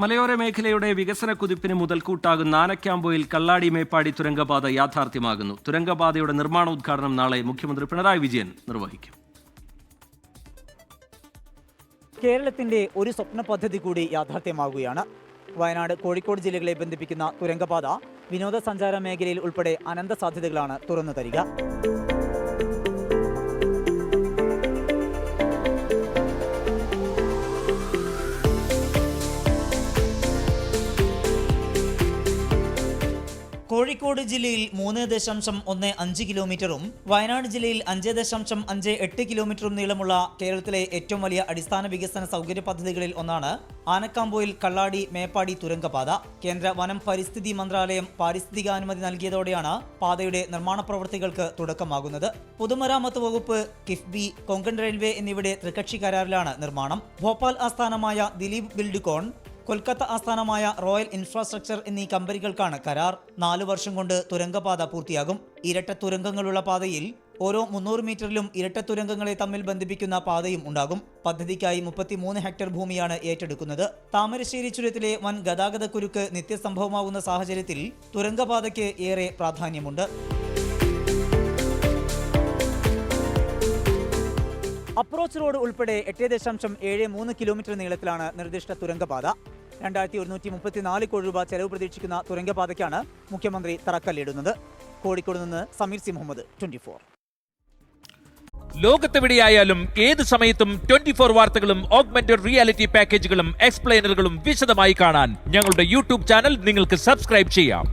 മലയോര മേഖലയുടെ വികസന കുതിപ്പിന് മുതൽക്കൂട്ടാകുന്ന ആനക്കാമ്പോയിൽ കള്ളാടി മേപ്പാടി തുരങ്കപാത യാഥാർത്ഥ്യമാകുന്നു. തുരങ്കപാതയുടെ നിർമ്മാണോദ്ഘാടനം നാളെ മുഖ്യമന്ത്രി പിണറായി വിജയൻ നിർവഹിക്കും. കേരളത്തിന്റെ ഒരു സ്വപ്ന പദ്ധതി കൂടി യാഥാർത്ഥ്യമാകുകയാണ് വയനാട് കോഴിക്കോട് ജില്ലകളെ ബന്ധിപ്പിക്കുന്ന തുരങ്കപാത വിനോദസഞ്ചാര മേഖലയിൽ ഉൾപ്പെടെ അനന്ത സാധ്യതകളാണ് തുറന്നു തരിക. കോഴിക്കോട് ജില്ലയിൽ മൂന്ന് ദശാംശം ഒന്ന് അഞ്ച് കിലോമീറ്ററും വയനാട് ജില്ലയിൽ അഞ്ച് ദശാംശം അഞ്ച് എട്ട് കിലോമീറ്ററും നീളമുള്ള കേരളത്തിലെ ഏറ്റവും വലിയ അടിസ്ഥാന വികസന സൗകര്യ പദ്ധതികളിൽ ഒന്നാണ് ആനക്കാമ്പോയിൽ കള്ളാടി മേപ്പാടി തുരങ്കപാത. കേന്ദ്ര വനം പരിസ്ഥിതി മന്ത്രാലയം പാരിസ്ഥിതികാനുമതി നൽകിയതോടെയാണ് പാതയുടെ നിർമ്മാണ പ്രവൃത്തികൾക്ക് തുടക്കമാകുന്നത്. പൊതുമരാമത്ത് വകുപ്പ് കിഫ്ബി കൊങ്കൺ റെയിൽവേ എന്നിവയുടെ ത്രികക്ഷി കരാറിലാണ് നിർമ്മാണം. ഭോപ്പാൽ ആസ്ഥാനമായ ദിലീപ് ബിൽഡ്കോൺ കൊൽക്കത്ത ആസ്ഥാനമായ റോയൽ ഇൻഫ്രാസ്ട്രക്ചർ എന്നീ കമ്പനികൾക്കാണ് കരാർ. നാലു വർഷം കൊണ്ട് തുരങ്കപാത പൂർത്തിയാകും. ഇരട്ട തുരങ്കങ്ങളുള്ള പാതയിൽ ഓരോ മുന്നൂറ് മീറ്ററിലും ഇരട്ട തുരങ്കങ്ങളെ തമ്മിൽ ബന്ധിപ്പിക്കുന്ന പാതയും ഉണ്ടാകും. പദ്ധതിക്കായി മുപ്പത്തിമൂന്ന് ഹെക്ടർ ഭൂമിയാണ് ഏറ്റെടുക്കുന്നത്. താമരശ്ശേരി ചുരത്തിലെ വൻ ഗതാഗത കുരുക്ക് നിത്യസംഭവമാകുന്ന സാഹചര്യത്തിൽ തുരങ്കപാതയ്ക്ക് ഏറെ പ്രാധാന്യമുണ്ട്. അപ്രോച്ച് റോഡ് ഉൾപ്പെടെ എട്ട് ദശാംശം ഏഴ് മൂന്ന് കിലോമീറ്റർ നീളത്തിലാണ് നിർദ്ദിഷ്ട തുരങ്കപാത. രണ്ടായിരത്തി ഒരുന്നൂറ്റി മുപ്പത്തിനാല് കോടി രൂപ ചെലവ് പ്രതീക്ഷിക്കുന്ന തുരങ്കപാതയ്ക്കാണ് മുഖ്യമന്ത്രി തറക്കല്ലിടുന്നത്. കോഴിക്കോട് നിന്ന് Sameer C Muhammad twenty four ലോകത്തെവിടെയായാലും ഏത് സമയത്തും ട്വന്റി ഫോർ വാർത്തകളും ഓഗ്മെന്റഡ് റിയാലിറ്റി പാക്കേജുകളും എക്സ്പ്ലെയിനറുകളും വിശദമായി കാണാൻ ഞങ്ങളുടെ യൂട്യൂബ് ചാനൽ നിങ്ങൾക്ക് സബ്സ്ക്രൈബ് ചെയ്യാം.